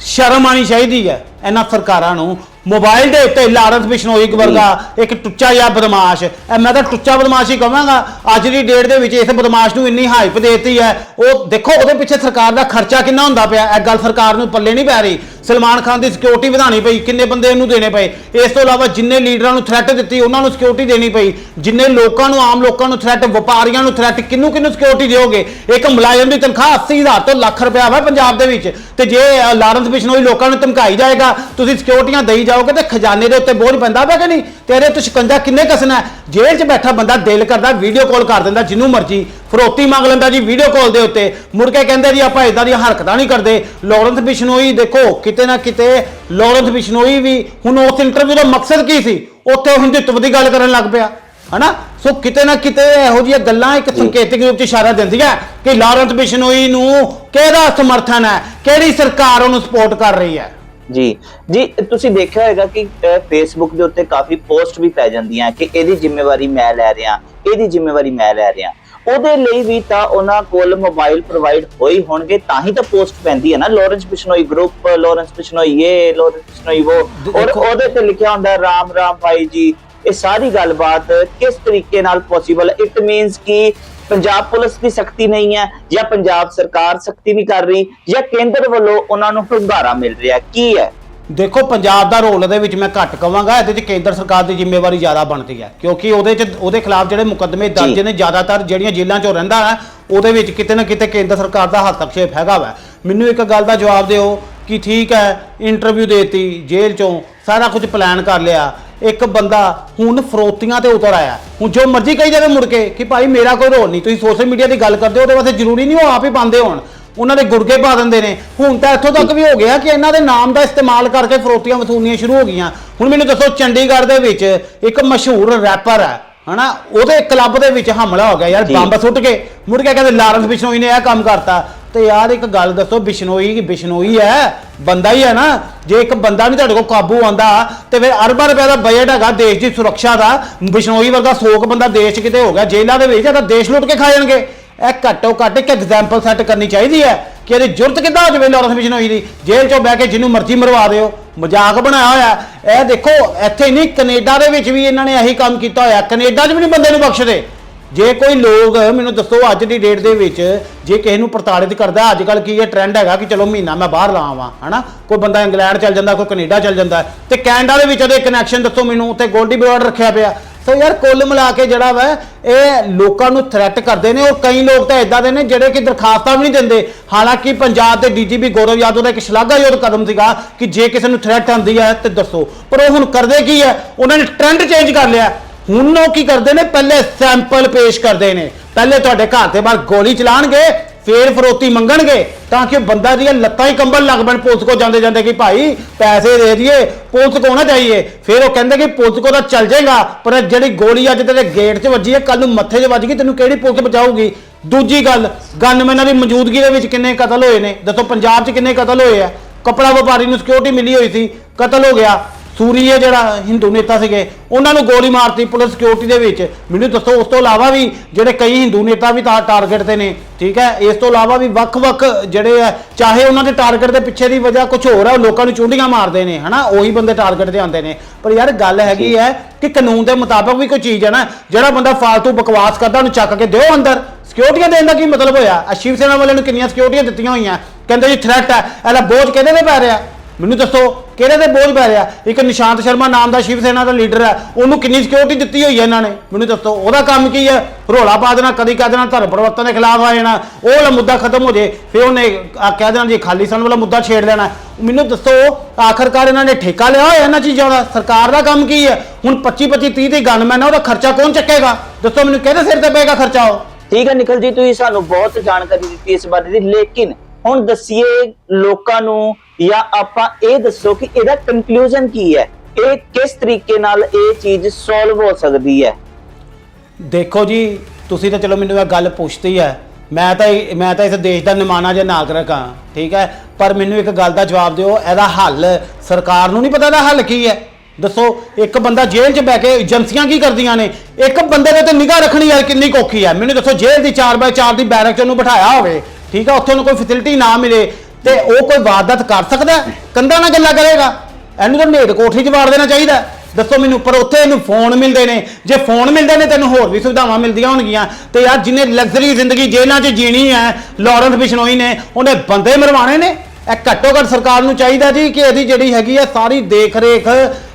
ਸ਼ਰਮ ਆਣੀ ਚਾਹੀਦੀ ਹੈ ਇਹਨਾਂ ਸਰਕਾਰਾਂ ਨੂੰ। ਮੋਬਾਈਲ ਦੇ ਉੱਤੇ ਲਾਰੈਂਸ ਬਿਸ਼ਨੋਈ ਵਰਗਾ ਇੱਕ ਟੁੱਚਾ ਜਿਹਾ ਬਦਮਾਸ਼। ਇਹ ਮੈਂ ਤਾਂ ਟੁੱਚਾ ਬਦਮਾਸ਼ ਹੀ ਕਹਾਂਗਾ ਅੱਜ ਦੀ ਡੇਟ ਦੇ ਵਿੱਚ ਇਸ ਬਦਮਾਸ਼ ਨੂੰ ਇੰਨੀ ਹਾਈਪ ਦੇਤੀ ਹੈ। ਉਹ ਦੇਖੋ ਉਹਦੇ ਪਿੱਛੇ ਸਰਕਾਰ ਦਾ ਖਰਚਾ ਕਿੰਨਾ ਹੁੰਦਾ ਪਿਆ ਇਹ ਗੱਲ ਸਰਕਾਰ ਨੂੰ ਪੱਲੇ ਨਹੀਂ ਪੈ ਰਹੀ। ਸਲਮਾਨ ਖਾਨ ਦੀ ਸਿਕਿਉਰਿਟੀ ਵਧਾਣੀ ਪਈ ਕਿੰਨੇ ਬੰਦੇ ਉਹਨੂੰ ਦੇਣੇ ਪਏ? ਇਸ ਤੋਂ ਇਲਾਵਾ ਜਿੰਨੇ ਲੀਡਰਾਂ ਨੂੰ ਥ੍ਰੈਟ ਦਿੱਤੀ ਉਹਨਾਂ ਨੂੰ ਸਿਕਿਉਰਿਟੀ ਦੇਣੀ ਪਈ। ਜਿੰਨੇ ਲੋਕਾਂ ਨੂੰ ਆਮ ਲੋਕਾਂ ਨੂੰ ਥ੍ਰੈਟ ਵਪਾਰੀਆਂ ਨੂੰ ਥ੍ਰੈਟ ਕਿੰਨੂੰ ਕਿੰਨੂੰ ਸਿਕਿਉਰਿਟੀ ਦਿਓਗੇ? ਇੱਕ ਮੁਲਾਜ਼ਮ ਦੀ ਤਨਖਾਹ 80000 ਤੋਂ ਲੱਖ ਰੁਪਇਆ ਵਾ ਪੰਜਾਬ ਦੇ ਵਿੱਚ। ਤੇ ਜੇ ਅ, ਲਾਰੈਂਸ ਬਿਸ਼ਨੋਈ ਲੋਕਾਂ ਨੂੰ ਧਮਕਾਈ ਜਾਏਗਾ ਤੁਸੀਂ ਸਿਕਿਉਰਿਟੀਆਂ ਦੇਈ ਜਾਓਗੇ ਤੇ ਖਜ਼ਾਨੇ ਦੇ ਉੱਤੇ ਬੋਝ ਪੈਂਦਾ ਪਿਆ ਕਿ ਨਹੀਂ? ਤੇਰੇ ਤੋਂ ਸ਼ਿਕੰਜਾ ਕਿੰਨੇ ਕਸਣਾ? ਹੈ? ਜੇਲ੍ਹ 'ਚ ਬੈਠਾ ਬੰਦਾ ਦਿਲ ਕਰਦਾ ਵੀਡੀਓ ਕਾਲ ਕਰ ਦਿੰਦਾ ਜਿੰਨੂੰ ਮਰਜ਼ੀ ਫਰੋਤੀ ਮੰਗ ਲੈਂਦਾ ਜੀ ਵੀਡੀਓ ਕਾਲ ਦੇ ਉੱਤੇ। ਮੁੜ ਕੇ ਕਹਿੰਦੇ ਜੀ ਆਪਾਂ ਇਦਾਂ ਦੀਆਂ ਹਰਕਤਾਂ ਨਹੀਂ ਕਰਦੇ। ਲਾਰੈਂਸ ਬਿਸ਼ਨੋਈ ਦੇਖੋ, ਕਿਤੇ ਨਾ ਕਿਤੇ ਲਾਰੈਂਸ ਬਿਸ਼ਨੋਈ ਵੀ ਹੁਣ ਉਸ ਇੰਟਰਵਿਊ ਦਾ ਮਕਸਦ ਕੀ ਸੀ? ਉੱਥੇ ਉਹ ਹਿੰਦੂਤਵ ਦੀ ਗੱਲ ਕਰਨ ਲੱਗ ਪਿਆ, ਹਨਾ? ਸੋ ਕਿਤੇ ਨਾ ਕਿਤੇ ਇਹੋ ਜਿਹੀਆਂ ਗੱਲਾਂ ਇੱਕ ਸੰਕੇਤਿਕ ਰੂਪ ਚ ਇਸ਼ਾਰਾ ਦਿੰਦੀਆਂ ਕਿ ਲਾਰੈਂਸ ਬਿਸ਼ਨੋਈ ਨੂੰ ਕਿਹਦਾ ਸਮਰਥਨ ਹੈ? ਕਿਹੜੀ ਸਰਕਾਰ ਉਹਨੂੰ ਸਪੋਰਟ ਕਰ ਰਹੀ ਹੈ? ਜੀ ਜੀ, ਤੁਸੀਂ ਦੇਖਿਆ ਹੋਵੇਗਾ ਕਿ ਫੇਸਬੁੱਕ ਦੇ ਉੱਤੇ ਕਾਫੀ ਪੋਸਟ ਵੀ ਪੈ ਜਾਂਦੀਆਂ ਕਿ ਇਹਦੀ ਜ਼ਿੰਮੇਵਾਰੀ ਮੈਂ ਲੈ ਰਿਹਾ, ਇਹਦੀ ਜ਼ਿੰਮੇਵਾਰੀ ਮੈਂ ਲੈ ਰਿਹਾ। ਉਹਦੇ ਲਈ ਵੀ ਤਾਂ ਉਹਨਾਂ ਕੋਲ ਮੋਬਾਈਲ ਪ੍ਰੋਵਾਈਡ ਹੋਈ ਹੋਣਗੇ ਤਾਂ ਹੀ ਤਾਂ ਪੋਸਟ ਪੈਂਦੀ ਹੈ ਨਾ। ਲਾਰੈਂਸ ਬਿਸ਼ਨੋਈ ਗਰੁੱਪ ਲਾਰੈਂਸ ਬਿਸ਼ਨੋਈ ਇਹ ਲਾਰੈਂਸ ਬਿਸ਼ਨੋਈ ਉਹ ਔਰ ਉਹਦੇ ਤੇ ਲਿਖਿਆ ਹੁੰਦਾ ਰਾਮ ਰਾਮ ਭਾਈ ਜੀ ਇਹ ਸਾਰੀ ਗੱਲਬਾਤ ਕਿਸ ਤਰੀਕੇ ਨਾਲ ਪੋਸੀਬਲ ਇਟ ਮੀਨਸ ਕਿ ਪੰਜਾਬ ਪੁਲਿਸ ਦੀ ਸਖਤੀ ਨਹੀਂ ਹੈ ਜਾਂ ਪੰਜਾਬ ਸਰਕਾਰ ਸਖਤੀ ਨਹੀਂ ਕਰ ਰਹੀ ਜਾਂ ਕੇਂਦਰ ਵੱਲੋਂ ਉਹਨਾਂ ਨੂੰ ਹੁੰਗਾਰਾ ਮਿਲ ਰਿਹਾ ਕੀ ਹੈ? ਦੇਖੋ ਪੰਜਾਬ ਦਾ ਰੋਲ ਇਹਦੇ ਵਿੱਚ ਮੈਂ ਘੱਟ ਕਵਾਂਗਾ ਇਹਦੇ 'ਚ ਕੇਂਦਰ ਸਰਕਾਰ ਦੀ ਜ਼ਿੰਮੇਵਾਰੀ ਜ਼ਿਆਦਾ ਬਣਦੀ ਹੈ। ਕਿਉਂਕਿ ਉਹਦੇ 'ਚ ਉਹਦੇ ਖਿਲਾਫ ਜਿਹੜੇ ਮੁਕੱਦਮੇ ਦਰਜ। ਨੇ ਜ਼ਿਆਦਾਤਰ ਜਿਹੜੀਆਂ ਜੇਲ੍ਹਾਂ 'ਚੋਂ ਰਹਿੰਦਾ ਹੈ ਉਹਦੇ ਵਿੱਚ ਕਿਤੇ ਨਾ ਕਿਤੇ ਕੇਂਦਰ ਸਰਕਾਰ ਦਾ ਹਸਤਕਸ਼ੇਪ ਹੈਗਾ ਵਾ। ਮੈਨੂੰ ਇੱਕ ਗੱਲ ਦਾ ਜਵਾਬ ਦਿਓ ਕਿ ਠੀਕ ਹੈ ਇੰਟਰਵਿਊ ਦੇਤੀ ਜੇਲ੍ਹ 'ਚੋਂ ਸਾਰਾ ਕੁਝ ਪਲਾਨ ਕਰ ਲਿਆ। ਇੱਕ ਬੰਦਾ ਹੁਣ ਫਰੋਤੀਆਂ ਤੇ ਉਤਰ ਆਇਆ। ਹੁਣ ਜੋ ਮਰਜ਼ੀ ਕਹੀ ਜਾਵੇ ਮੁੜ ਕੇ ਕਿ ਭਾਈ ਮੇਰਾ ਕੋਈ ਰੋਲ ਨਹੀਂ ਤੁਸੀਂ ਸੋਸ਼ਲ ਮੀਡੀਆ ਦੀ ਗੱਲ ਕਰਦੇ ਹੋ ਉਹਦੇ ਵਾਸਤੇ ਜ਼ਰੂਰੀ ਨਹੀਂ ਉਹ ਆਪ ਹੀ ਪਾਉਂਦੇ ਹੋਣ। ਉਹਨਾਂ ਦੇ ਗੁਰਗੇ ਪਾ ਦਿੰਦੇ ਨੇ। ਹੁਣ ਤਾਂ ਇੱਥੋਂ ਤੱਕ ਵੀ ਹੋ ਗਿਆ ਕਿ ਇਹਨਾਂ ਦੇ ਨਾਮ ਦਾ ਇਸਤੇਮਾਲ ਕਰਕੇ ਫਰੋਤੀਆਂ ਵਸੂਲੀਆਂ ਸ਼ੁਰੂ ਹੋ ਗਈਆਂ। ਹੁਣ ਮੈਨੂੰ ਦੱਸੋ ਚੰਡੀਗੜ੍ਹ ਦੇ ਵਿੱਚ ਇੱਕ ਮਸ਼ਹੂਰ ਰੈਪਰ ਹੈ ਹਨਾ? ਉਹਦੇ ਕਲੱਬ ਦੇ ਵਿੱਚ ਹਮਲਾ ਹੋ ਗਿਆ। ਯਾਰ। ਬੰਬ ਸੁੱਟ ਕੇ ਮੁੜ ਕੇ ਕਹਿੰਦੇ ਲਾਰੈਂਸ ਬਿਸ਼ਨੋਈ ਨੇ ਇਹ ਕੰਮ ਕਰਤਾ। ਤੇ ਯਾਰ ਇੱਕ ਗੱਲ ਦੱਸੋ ਬਿਸ਼ਨੋਈ ਬਿਸ਼ਨੋਈ ਹੈ? ਬੰਦਾ ਹੀ ਹੈ ਨਾ। ਜੇ ਇੱਕ ਬੰਦਾ ਨਹੀਂ ਤੁਹਾਡੇ ਕੋਲ ਕਾਬੂ ਆਂਦਾ ਤੇ ਫਿਰ ਅਰਬਾਂ ਰੁਪਏ ਦਾ ਬਜਟ ਹੈਗਾ ਦੇਸ਼ ਦੀ ਸੁਰੱਖਿਆ ਦਾ। ਬਿਸ਼ਨੋਈ ਵਰਗਾ ਸੋਕ ਬੰਦਾ ਦੇਸ਼ ਕਿਤੇ ਹੋ ਗਿਆ ਜੇਲ੍ਹਾਂ ਦੇ ਵਿੱਚ ਤਾਂ ਦੇਸ਼ ਲੁੱਟ ਕੇ ਖਾ ਜਾਣਗੇ। ਇਹ ਘੱਟੋ ਘੱਟ ਇੱਕ ਐਗਜ਼ਾਮਪਲ ਸੈੱਟ ਕਰਨੀ ਚਾਹੀਦੀ ਹੈ ਕਿ ਇਹਦੀ ਜ਼ਰੂਰਤ ਕਿੱਦਾਂ ਹੋ ਜਾਵੇ ਲਾਰੈਂਸ ਹੋਈ ਦੀ। ਜੇਲ੍ਹ 'ਚੋਂ ਬਹਿ ਕੇ ਜਿਹਨੂੰ ਮਰਜ਼ੀ ਮਰਵਾ ਦਿਓ। ਮਜ਼ਾਕ ਬਣਾਇਆ ਹੋਇਆ। ਇਹ ਦੇਖੋ, ਇੱਥੇ ਨਹੀਂ, ਕੈਨੇਡਾ ਦੇ ਵਿੱਚ ਵੀ ਇਹਨਾਂ ਨੇ ਇਹੀ ਕੰਮ ਕੀਤਾ ਹੋਇਆ। ਕੈਨੇਡਾ 'ਚ ਵੀ ਨਹੀਂ ਬੰਦੇ ਨੂੰ ਬਖਸ਼ਦੇ। ਜੇ ਕੋਈ ਲੋਕ, ਮੈਨੂੰ ਦੱਸੋ ਅੱਜ ਦੀ ਡੇਟ ਦੇ ਵਿੱਚ ਜੇ ਕਿਸੇ ਨੂੰ ਪ੍ਰਤਾੜਿਤ ਕਰਦਾ ਅੱਜ ਕੱਲ ਕੀ ਇਹ ਟ੍ਰੈਂਡ ਹੈਗਾ ਕਿ ਚਲੋ ਮਹੀਨਾ ਮੈਂ ਬਾਹਰ ਲਾਵਾਂ ਹਨਾ? ਕੋਈ ਬੰਦਾ ਇੰਗਲੈਂਡ ਚੱਲ ਜਾਂਦਾ, ਕੋਈ ਕੈਨੇਡਾ ਚੱਲ ਜਾਂਦਾ। ਤੇ ਕੈਨੇਡਾ ਦੇ ਵਿੱਚ ਉਹਦੇ ਕਨੈਕਸ਼ਨ ਦੱਸੋ ਮੈਨੂੰ। ਉੱਥੇ ਗੋਲਡੀ ਬਰਾਡ ਰੱਖਿਆ ਪਿਆ। ਸੋ ਯਾਰ ਕੁੱਲ ਮਿਲਾ ਕੇ ਜਿਹੜਾ ਵਾ, ਇਹ ਲੋਕਾਂ ਨੂੰ ਥ੍ਰੈਟ ਕਰਦੇ ਨੇ, ਔਰ ਕਈ ਲੋਕ ਤਾਂ ਇਦਾਂ ਦੇ ਨੇ ਜਿਹੜੇ ਕਿ ਦਰਖਾਸਤਾਂ ਵੀ ਨਹੀਂ ਦਿੰਦੇ। ਹਾਲਾਂਕਿ ਪੰਜਾਬ ਦੇ ਡੀਜੀਪੀ ਗੌਰਵ ਯਾਦਵ ਦਾ ਇੱਕ ਸ਼ਲਾਘਾਯੋਗ ਕਦਮ ਸੀਗਾ ਕਿ ਜੇ ਕਿਸੇ ਨੂੰ ਥ੍ਰੈਟ ਆਉਂਦੀ ਹੈ ਤੇ ਦੱਸੋ। ਪਰ ਉਹ ਹੁਣ ਕਰਦੇ ਕੀ ਹੈ? ਉਹਨਾਂ ਨੇ ਟ੍ਰੈਂਡ ਚੇਂਜ ਕਰ ਲਿਆ। ਹੁਣ ਉਹ ਕੀ ਕਰਦੇ ਨੇ? ਪਹਿਲੇ ਸੈਂਪਲ ਪੇਸ਼ ਕਰਦੇ ਨੇ। ਪਹਿਲੇ ਤੁਹਾਡੇ ਘਰ ਦੇ ਬਾਹਰ ਗੋਲੀ ਚਲਾਣਗੇ ਫੇਰ ਫਰੋਤੀ ਮੰਗਣਗੇ ਤਾਂ ਕਿ ਬੰਦਾ ਦੀਆਂ ਲੱਤਾਂ ਹੀ ਕੰਬਲ ਲੱਗ ਪੈਣ, ਪੁਲਿਸ ਕੋ ਜਾਂਦੇ ਜਾਂਦੇ ਕਿ ਭਾਈ ਪੈਸੇ ਦੇ ਦਈਏ, ਪੁਲਿਸ ਕੋ ਨਾ ਜਾਈਏ। ਫਿਰ ਉਹ ਕਹਿੰਦੇ ਕਿ ਪੁਲਿਸ ਕੋ ਤਾਂ ਚੱਲ ਜਾਏਗਾ, ਪਰ ਜਿਹੜੀ ਗੋਲੀ ਅੱਜ ਤੇਰੇ ਗੇਟ 'ਚ ਵੱਜੀ ਹੈ ਕੱਲ ਨੂੰ ਮੱਥੇ 'ਚ ਵੱਜ ਗਈ, ਤੈਨੂੰ ਕਿਹੜੀ ਪੁਲਿਸ ਬਚਾਊਗੀ? ਦੂਜੀ ਗੱਲ ਗਨਮੈਨਾਂ ਦੀ ਮੌਜੂਦਗੀ ਦੇ ਵਿੱਚ ਕਿੰਨੇ ਕਤਲ ਹੋਏ ਨੇ? ਦੱਸੋ, ਪੰਜਾਬ 'ਚ ਕਿੰਨੇ ਕਤਲ ਹੋਏ ਆ? ਕਪੜਾ ਵਪਾਰੀ ਨੂੰ ਸਿਕਿਉਰਿਟੀ ਮਿਲੀ ਹੋਈ ਸੀ, ਕਤਲ ਹੋ ਗਿਆ। ਸੂਰੀ ਹੈ ਜਿਹੜਾ ਹਿੰਦੂ ਨੇਤਾ ਸੀਗੇ, ਉਹਨਾਂ ਨੂੰ ਗੋਲੀ ਮਾਰਤੀ ਪੁਲਿਸ ਸਿਕਿਉਰਿਟੀ ਦੇ ਵਿੱਚ। ਮੈਨੂੰ ਦੱਸੋ, ਉਸ ਤੋਂ ਇਲਾਵਾ ਵੀ ਜਿਹੜੇ ਕਈ ਹਿੰਦੂ ਨੇਤਾ ਵੀ ਤਾਂ ਟਾਰਗੇਟ ਤੇ ਨੇ, ਠੀਕ ਹੈ? ਇਸ ਤੋਂ ਇਲਾਵਾ ਵੀ ਵੱਖ-ਵੱਖ ਜਿਹੜੇ ਆ, ਚਾਹੇ ਉਹਨਾਂ ਦੇ ਟਾਰਗੇਟ ਦੇ ਪਿੱਛੇ ਦੀ ਵਜ੍ਹਾ ਕੁਝ ਹੋਰ ਹੈ ਉਹ ਲੋਕਾਂ ਨੂੰ ਚੁੰਡੀਆਂ ਮਾਰਦੇ ਨੇ, ਹਨਾ? ਉਹੀ ਬੰਦੇ ਟਾਰਗੇਟ ਤੇ ਆਉਂਦੇ ਨੇ। ਪਰ ਯਾਰ ਗੱਲ ਹੈਗੀ ਹੈ ਕਿ ਕਾਨੂੰਨ ਦੇ ਮੁਤਾਬਕ ਵੀ ਕੋਈ ਚੀਜ਼ ਹੈ ਨਾ, ਜਿਹੜਾ ਬੰਦਾ ਫਾਲਤੂ ਬਕਵਾਸ ਕਰਦਾ, ਉਹਨੂੰ ਚੱਕ ਕੇ ਦਿਓ ਅੰਦਰ। ਸਿਕਿਉਰਿਟੀਆਂ ਦੇਣ ਦਾ ਕੀ ਮਤਲਬ ਹੋਇਆ? ਆ ਸ਼ਿਵ ਸੈਨਾ ਵਾਲਿਆਂ ਨੂੰ ਕਿੰਨੀਆਂ ਸਿਕਿਉਰਿਟੀਆਂ ਦਿੱਤੀਆਂ ਹੋਈਆਂ। ਕਹਿੰਦੇ ਜੀ ਥ੍ਰੈਟ ਹੈ। ਇਹਦਾ ਬੋਝ ਕਿਹਦੇ ਤੇ ਪੈ ਰਿਹਾ? ਮੈਨੂੰ ਦੱਸੋ ਕਿਹੜੇ ਤੇ ਬੋਝ ਪੈ ਰਿਹਾ? ਇੱਕ ਨਿਸ਼ਾਂਤ ਸ਼ਰਮਾ ਨਾਮ ਦਾ ਸ਼ਿਵ ਸੈਨਾ ਦਾ ਲੀਡਰ ਹੈ। ਉਹਨੂੰ ਕਿੰਨੀ ਸਿਕਿਉਰਿਟੀ ਦਿੱਤੀ ਹੋਈ ਹੈ ਇਹਨਾਂ ਨੇ? ਮੈਨੂੰ ਦੱਸੋ, ਉਹਦਾ ਕੰਮ ਕੀ ਹੈ? ਰੋਲਾ ਪਾ ਦੇਣਾ, ਕਦੀ ਕਹਿ ਦੇਣਾ ਧਰਮ ਪਰਿਵਰਤਨ ਦੇ ਖਿਲਾਫ ਆ ਜਾਣਾ। ਉਹ ਵਾਲਾ ਮੁੱਦਾ ਖਤਮ ਹੋ ਜੇ, ਫਿਰ ਉਹਨੇ ਆ ਕਹਿ ਦੇਣਾ ਜੀ ਖਾਲਿਸਤਾਨ ਵਾਲਾ ਮੁੱਦਾ ਛੇੜ ਲੈਣਾ। ਮੈਨੂੰ ਦੱਸੋ, ਆਖਰਕਾਰ ਇਹਨਾਂ ਨੇ ਠੇਕਾ ਲਿਆ ਹੋਇਆ ਇਹਨਾਂ ਚੀਜ਼ਾਂ ਦਾ? ਸਰਕਾਰ ਦਾ ਕੰਮ ਕੀ ਹੈ? ਹੁਣ 25 25 30 30 ਗਨਮੈਨ ਆ ਉਹਦਾ ਖਰਚਾ ਕੌਣ ਚੱਕੇਗਾ? ਦੱਸੋ ਮੈਨੂੰ ਕਿਹਦੇ ਸਿਰ ਤੇ ਪਏਗਾ ਖਰਚਾ ਉਹ? ਠੀਕ ਹੈ ਨਿਖਲ ਜੀ, ਤੁਸੀਂ ਸਾਨੂੰ ਬਹੁਤ ਜਾਣਕਾਰੀ ਦਿੱਤੀ ਇਸ ਬਾਰੇ ਦੀ। ਲੇਕਿਨ ਹੁਣ ਦੱਸੀਏ ਲੋਕਾਂ ਨੂੰ ਜਾਂ ਆਪਾਂ ਇਹ ਦੱਸੋ ਕਿ ਇਹਦਾ ਕਨਕਲੂਜਨ ਕੀ ਹੈ? ਇਹ ਕਿਸ ਤਰੀਕੇ ਨਾਲ ਇਹ ਚੀਜ਼ ਸੋਲਵ ਹੋ ਸਕਦੀ ਹੈ? ਦੇਖੋ ਜੀ, ਤੁਸੀਂ ਤਾਂ ਚਲੋ ਮੈਨੂੰ ਇਹ ਗੱਲ ਪੁੱਛਤੀ ਹੈ। ਮੈਂ ਤਾਂ ਇਹ- ਮੈਂ ਤਾਂ ਇਸ ਦੇਸ਼ ਦਾ ਨਿਮਾਣਾ ਜਾਂ ਨਾਗਰਿਕ ਹਾਂ, ਠੀਕ ਹੈ? ਪਰ ਮੈਨੂੰ ਇੱਕ ਗੱਲ ਦਾ ਜਵਾਬ ਦਿਓ, ਇਹਦਾ ਹੱਲ ਸਰਕਾਰ ਨੂੰ ਨਹੀਂ ਪਤਾ ਇਹਦਾ ਹੱਲ ਕੀ ਹੈ? ਦੱਸੋ, ਇੱਕ ਬੰਦਾ ਜੇਲ੍ਹ 'ਚ ਬਹਿ ਕੇ ਏਜੰਸੀਆਂ ਕੀ ਕਰਦੀਆਂ ਨੇ? ਇੱਕ ਬੰਦੇ ਦੇ ਤੇ ਨਿਗਾਹ ਰੱਖਣੀ ਯਾਰ ਕਿੰਨੀ ਕੋਖੀ ਹੈ? ਮੈਨੂੰ ਦੱਸੋ, ਜੇਲ੍ਹ ਦੀ 4x4 ਦੀ ਬੈਰਕ 'ਚ ਉਹਨੂੰ ਬਿਠਾਇਆ ਹੋਵੇ, ਠੀਕ ਹੈ? ਉੱਥੇ ਉਹਨੂੰ ਕੋਈ ਫੈਸਿਲਿਟੀ ਨਾ ਮਿਲੇ ਤੇ ਉਹ ਕੋਈ ਵਾਰਦਾਤ ਕਰ ਸਕਦਾ ਹੈ? ਕੰਧਾਂ ਨਾਲ ਗੱਲਾਂ ਕਰੇਗਾ। ਇਹਨੂੰ ਤਾਂ ਨੇੜ ਕੋਠੀ 'ਚ ਵਾੜ ਦੇਣਾ ਚਾਹੀਦਾ ਹੈ। ਦੱਸੋ ਮੈਨੂੰ, ਪਰ ਉੱਥੇ ਇਹਨੂੰ ਫੋਨ ਮਿਲਦੇ ਨੇ। ਜੇ ਫੋਨ ਮਿਲਦੇ ਨੇ, ਤੈਨੂੰ ਹੋਰ ਵੀ ਸੁਵਿਧਾਵਾਂ ਮਿਲਦੀਆਂ ਹੋਣਗੀਆਂ। ਤੇ ਯਾਰ ਜਿਹਨੇ ਲਗਜ਼ਰੀ ਜ਼ਿੰਦਗੀ ਜੇਲ੍ਹਾਂ 'ਚ ਜੀਣੀ ਹੈ ਲਾਰੈਂਸ ਬਿਸ਼ਨੋਈ ਨੇ, ਉਹਨੇ ਬੰਦੇ ਮਰਵਾਣੇ ਨੇ। ਇਹ ਘੱਟੋ ਘੱਟ ਸਰਕਾਰ ਨੂੰ ਚਾਹੀਦਾ ਜੀ ਕਿ ਇਹਦੀ ਜਿਹੜੀ ਹੈਗੀ ਹੈ, ਸਾਰੀ ਦੇਖ ਰੇਖ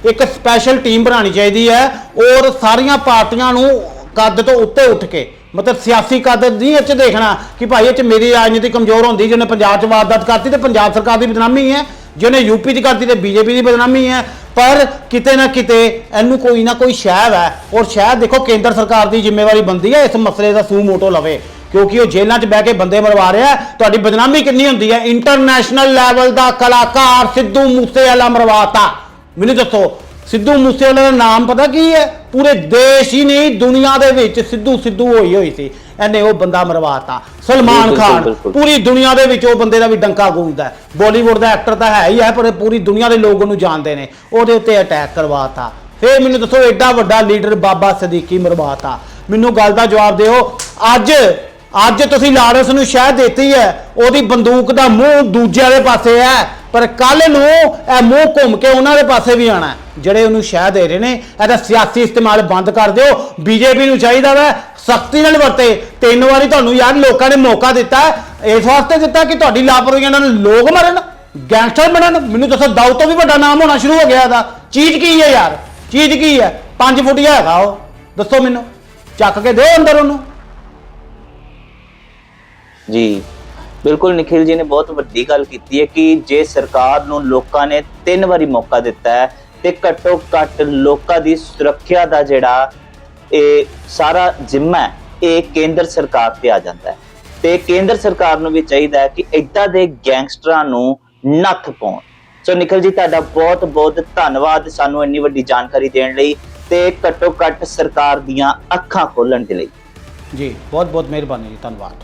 ਇੱਕ ਸਪੈਸ਼ਲ ਟੀਮ ਬਣਾਉਣੀ ਚਾਹੀਦੀ ਹੈ। ਔਰ ਸਾਰੀਆਂ ਪਾਰਟੀਆਂ ਨੂੰ ਕੱਦ ਤੋਂ ਉੱਤੇ ਉੱਠ ਕੇ ਮਤਲਬ ਸਿਆਸੀ ਕਦਰ ਨਹੀਂ ਇਹ ਚ ਦੇਖਣਾ ਕਿ ਭਾਈ ਇਹ ਚ ਮੇਰੀ ਰਾਜਨੀਤੀ ਕਮਜ਼ੋਰ ਹੁੰਦੀ, ਜਿਹਨੇ ਪੰਜਾਬ ਚ ਵਾਰਦਾਤ ਕਰਤੀ ਤੇ ਪੰਜਾਬ ਸਰਕਾਰ ਦੀ ਬਦਨਾਮੀ ਹੈ, ਜਿਹਨੇ ਯੂਪੀ ਚ ਕਰਤੀ ਤੇ ਬੀਜੇਪੀ ਦੀ ਬਦਨਾਮੀ ਹੈ। ਪਰ ਕਿਤੇ ਨਾ ਕਿਤੇ ਇਹਨੂੰ ਕੋਈ ਨਾ ਕੋਈ ਸ਼ਾਇਦ ਹੈ ਔਰ ਸ਼ਾਇਦ ਦੇਖੋ ਕੇਂਦਰ ਸਰਕਾਰ ਦੀ ਜ਼ਿੰਮੇਵਾਰੀ ਬੰਦੀ ਹੈ ਇਸ ਮਸਲੇ ਦਾ ਸੂ ਮੋਟੋ ਲਵੇ, ਕਿਉਂਕਿ ਉਹ ਜੇਲ੍ਹਾਂ 'ਚ ਬਹਿ ਕੇ ਬੰਦੇ ਮਰਵਾ ਰਿਹਾ ਤੁਹਾਡੀ ਬਦਨਾਮੀ ਕਿੰਨੀ ਹੁੰਦੀ ਹੈ? ਇੰਟਰਨੈਸ਼ਨਲ ਲੈਵਲ ਦਾ ਕਲਾਕਾਰ ਸਿੱਧੂ ਮੂਸੇਵਾਲਾ ਮਰਵਾਤਾ। ਮੈਨੂੰ ਦੱਸੋ ਸਿੱਧੂ ਮੂਸੇਵਾਲੇ ਦਾ ਨਾਮ ਪਤਾ ਕੀ ਹੈ? ਪੂਰੇ ਦੇਸ਼ ਹੀ ਨਹੀਂ ਦੁਨੀਆ ਦੇ ਵਿੱਚ ਸਿੱਧੂ ਸਿੱਧੂ ਹੋਈ ਹੋਈ ਸੀ। ਇਹਨੇ ਉਹ ਬੰਦਾ ਮਰਵਾਤਾ ਸਲਮਾਨ ਬਿਲਕੁਲ, ਖਾਨ। ਬਿਲਕੁਲ। ਪੂਰੀ ਦੁਨੀਆ ਦੇ ਵਿੱਚ ਉਹ ਬੰਦੇ ਦਾ ਵੀ ਡੰਕਾ ਗੂੰਜਦਾ ਹੈ। ਬਾਲੀਵੁੱਡ ਦਾ ਐਕਟਰ ਤਾਂ ਹੈ ਹੀ ਹੈ ਪਰ ਪੂਰੀ ਦੁਨੀਆ ਦੇ ਲੋਕ ਉਹਨੂੰ ਜਾਣਦੇ ਨੇ। ਉਹਦੇ ਉੱਤੇ ਅਟੈਕ ਕਰਵਾਤਾ। ਫੇਰ ਮੈਨੂੰ ਦੱਸੋ ਐਡਾ ਵੱਡਾ ਲੀਡਰ ਬਾਬਾ ਸਦੀਕੀ ਮਰਵਾਤਾ। ਮੈਨੂੰ ਗੱਲ ਦਾ ਜਵਾਬ ਦਿਓ ਅੱਜ ਅੱਜ ਤੁਸੀਂ ਲਾਰੈਂਸ ਨੂੰ ਸ਼ਹਿ ਦਿੱਤੀ ਹੈ ਉਹਦੀ ਬੰਦੂਕ ਦਾ ਮੂੰਹ ਦੂਜੇ ਵਾਲੇ ਪਾਸੇ ਹੈ ਪਰ ਕੱਲ ਨੂੰ ਇਹ ਮੂੰਹ ਘੁੰਮ ਕੇ ਉਹਨਾਂ ਦੇ ਪਾਸੇ ਵੀ ਆਣਾ ਹੈ, ਜਿਹੜੇ ਉਹਨੂੰ ਸ਼ਹਿ ਦੇ ਰਹੇ ਨੇ ਇਹਦਾ ਸਿਆਸੀ ਇਸਤੇਮਾਲ ਬੰਦ ਕਰ ਦਿਓ। ਬੀਜੇਪੀ ਨੂੰ ਚਾਹੀਦਾ ਵਾ ਸਖਤੀ ਨਾਲ ਵਰਤੇ। ਤਿੰਨ ਵਾਰੀ ਤੁਹਾਨੂੰ ਯਾਰ ਲੋਕਾਂ ਨੇ ਮੌਕਾ ਦਿੱਤਾ। ਇਸ ਵਾਸਤੇ ਦਿੱਤਾ ਕਿ ਤੁਹਾਡੀ ਲਾਪਰਵਾਹੀਆਂ ਨਾਲ ਲੋਕ ਮਰਨ, ਗੈਂਗਸਟਰ ਬਣਨ ਮੈਨੂੰ ਦੱਸੋ ਦਾਊ ਤੋਂ ਵੀ ਵੱਡਾ ਨਾਮ ਹੋਣਾ ਸ਼ੁਰੂ ਹੋ ਗਿਆ ਇਹਦਾ। ਚੀਜ਼ ਕੀ ਹੈ ਯਾਰ? ਚੀਜ਼ ਕੀ ਹੈ? 5 ਫੁੱਟਿਆ ਹੈਗਾ ਉਹ। ਦੱਸੋ ਮੈਨੂੰ। ਚੱਕ ਕੇ ਦਿਓ ਅੰਦਰ ਉਹਨੂੰ। ਜੀ, ਬਿਲਕੁਲ ਨਿਖਿਲ ਜੀ ਨੇ ਬਹੁਤ ਵੱਡੀ ਗੱਲ ਕੀਤੀ ਹੈ ਕਿ ਜੇ ਸਰਕਾਰ ਨੂੰ ਲੋਕਾਂ ਨੇ ਤਿੰਨ ਵਾਰੀ ਮੌਕਾ ਦਿੱਤਾ ਹੈ ਤੇ ਘੱਟੋ ਘੱਟ ਲੋਕਾਂ ਦੀ ਸੁਰੱਖਿਆ ਦਾ ਜਿਹੜਾ ਇਹ ਸਾਰਾ ਜ਼ਿੰਮਾ ਹੈ, ਇਹ ਕੇਂਦਰ ਸਰਕਾਰ ਤੇ ਆ ਜਾਂਦਾ ਹੈ। ਤੇ ਕੇਂਦਰ ਸਰਕਾਰ ਨੂੰ ਵੀ ਚਾਹੀਦਾ ਹੈ ਕਿ ਏਦਾਂ ਦੇ ਗੈਂਗਸਟਰਾਂ ਨੂੰ ਨੱਥ ਪਾਉਣ। ਸੋ ਨਿਖਿਲ ਜੀ, ਤੁਹਾਡਾ ਬਹੁਤ ਬਹੁਤ ਧੰਨਵਾਦ ਸਾਨੂੰ ਇੰਨੀ ਵੱਡੀ ਜਾਣਕਾਰੀ ਦੇਣ ਲਈ ਤੇ ਘੱਟੋ ਘੱਟ ਸਰਕਾਰ ਦੀਆਂ ਅੱਖਾਂ ਖੋਲਣ ਦੇ ਲਈ। ਜੀ ਬਹੁਤ ਬਹੁਤ ਮਿਹਰਬਾਨੀ ਜੀ, ਧੰਨਵਾਦ।